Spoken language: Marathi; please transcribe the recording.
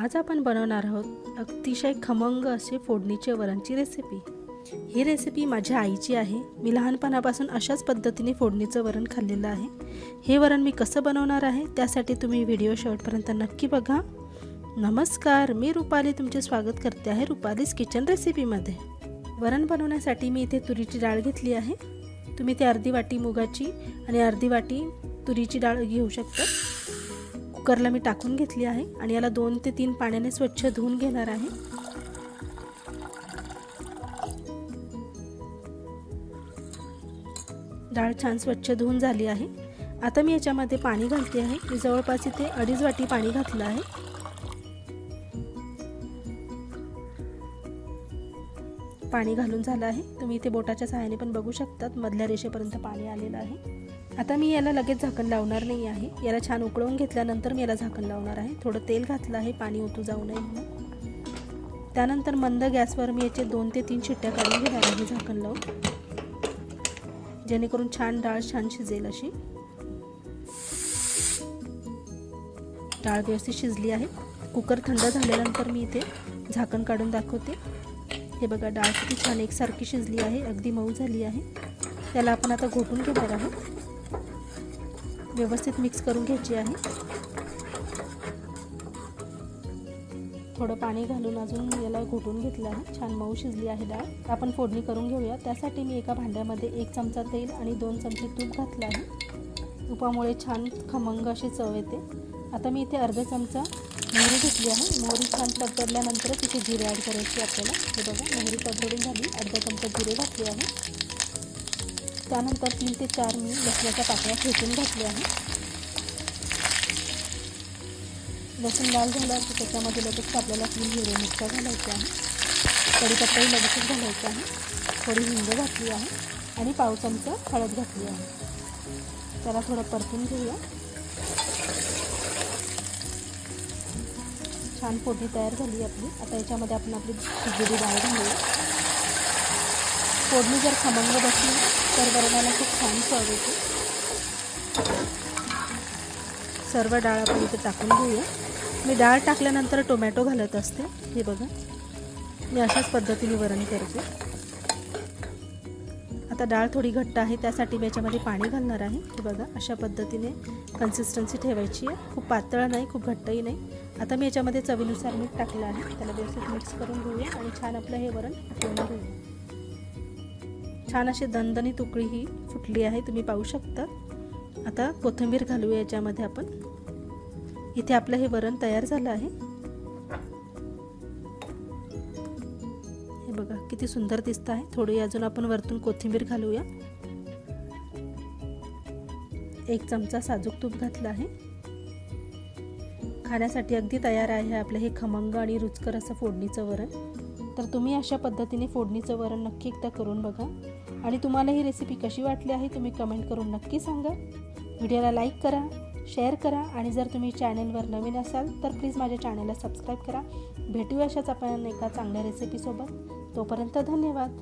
आज आपण बनवणार आहोत अतिशय खमंग असे फोडणीचे वरणची रेसिपी ही रेसिपी माझ्या आईची आहे. मी लहानपणापासून अशाच पद्धतीने फोडणीचं वरण खाल्लेलं आहे. हे वरण मी कसं बनवणार आहे त्यासाठी तुम्ही व्हिडिओ शेवटपर्यंत नक्की बघा. नमस्कार मी रुपाली तुमचे स्वागत करते आहे रुपालीज किचन रेसिपीमध्ये वरण बनवण्यासाठी मी इथे तुरीची डाळ घेतली आहे. तुम्ही ते अर्धी वाटी मुगाची आणि अर्धी वाटी तुरीची डाळ घेऊ शकता. कुकरला मी टाकून घेतली आहे आणि याला दोन ते तीन पाण्याने स्वच्छ धुवून घेणार आहे. डाळ छान स्वच्छ धुवून झाली आहे. आता मी याच्यामध्ये पाणी घालते आहे. मी जवळपास इथे अडीच वाटी पाणी घातलं आहे. पाणी घालून झालं आहे. तुम्ही इथे बोटाच्या सहाय्याने पण बघू शकतात. मधल्या रेषेपर्यंत पाणी आलेलं आहे. आता मी याला लगेच झाकण लावणार नाही आहे. याला छान उकळवून घेतल्यानंतर मी याला झाकण लावणार आहे. थोडं तेल घातलं आहे पाणी ओतू जाऊ नये म्हणून. त्यानंतर मंद गॅसवर मी याचे दोन ते तीन शिट्ट्या काढून घेणार आहे झाकण लावून. जेणेकरून छान डाळ छान शिजेल अशी. डाळ व्यवस्थित शिजली आहे. कुकर थंड झाल्यानंतर मी इथे झाकण काढून दाखवते. हे बघा डाळ किती छान एकसारखी शिजली आहे अगदी मऊ झाली आहे. त्याला आपण आता घोटून घेणार आहोत. व्यवस्थित मिक्स करून घ्यायची आहे. थोडं पाणी घालून अजून याला घोटून घेतलं आहे. छान मऊ शिजली आहे डाळ. आपण फोडणी करून घेऊया. त्यासाठी मी एका भांड्यामध्ये एक चमचा तेल आणि दोन चमचे तूप घातलं आहे. तुपामुळे छान खमंग अशी चव येते. आता मी इथे अर्धा चमचा मोहरी घेतली आहे. मोहरी छान तडतडल्यानंतरच इथे जिरे ॲड करायची आपल्याला. हे बघा मोहरी तडतडून झाली. अर्धा चमचा जिरे घातले आहे. त्यानंतर तीन ते चार मी लसणाच्या पाकळ्या ठेचून घातल्या आहे लसूण लाल झाला की त्याच्यामध्ये लगेच आपल्याला तीन हिरवे मिरच्या घालायचं आहे कढीपत्ताही लगेचच घालायचा आहे. थोडी हिंग घातली आहे आणि पाव चमचा हळद घातली आहे. त्याला थोडं परतून घेऊया. छान फोडणी तयार झाली आपली. आता याच्यामध्ये आपण आपली खिचडी डाळ घालूया. फोडणी जर खमंग बसली तर वरणाला खूप छान चव येते. सर्व डाळ आपण इथे टाकून घेऊया. मी डाळ टाकल्यानंतर टोमॅटो घालत असते. हे बघा. मी अशाच पद्धतीने वरण करते. आता डाळ थोडी घट्ट आहे त्यासाठी मी याच्यामध्ये पाणी घालणार आहे. हे बघा अशा पद्धतीने कन्सिस्टन्सी ठेवायची आहे. खूप पातळ नाही खूप घट्टही नाही. आता मी याच्यामध्ये चवीनुसार मीठ टाकलं आहे. त्याला व्यवस्थित मिक्स करून घेऊया आणि छान आपलं हे वरण ठेवून घेऊया छान अशी दणदणी तुकडी ही फुटली आहे तुम्ही पाहू शकता. आता कोथिंबीर घालूया याच्यामध्ये आपण. इथे आपलं हे वरण तयार झालं आहे. हे बघा किती सुंदर दिसतं आहे. थोडी अजून आपण वरतून कोथिंबीर घालूया. एक चमचा साजूक तूप घातलं आहे. खाण्यासाठी अगदी तयार आहे आपलं हे खमंग आणि रुचकर असं फोडणीचं वरण. तर तुम्ही अशा पद्धतीने फोडणीचं वरण नक्की एकदा करून बघा. आणि तुम्हाला ही रेसिपी कशी वाटली आहे तुम्ही कमेंट करून नक्की सांगा. व्हिडिओला लाईक करा शेअर करा आणि जर तुम्ही चॅनलवर नवीन असाल तर प्लीज माझ्या चॅनलला सबस्क्राईब करा. भेटूया अशाच आपण एका चांगल्या रेसिपीसोबत तोपर्यंत धन्यवाद.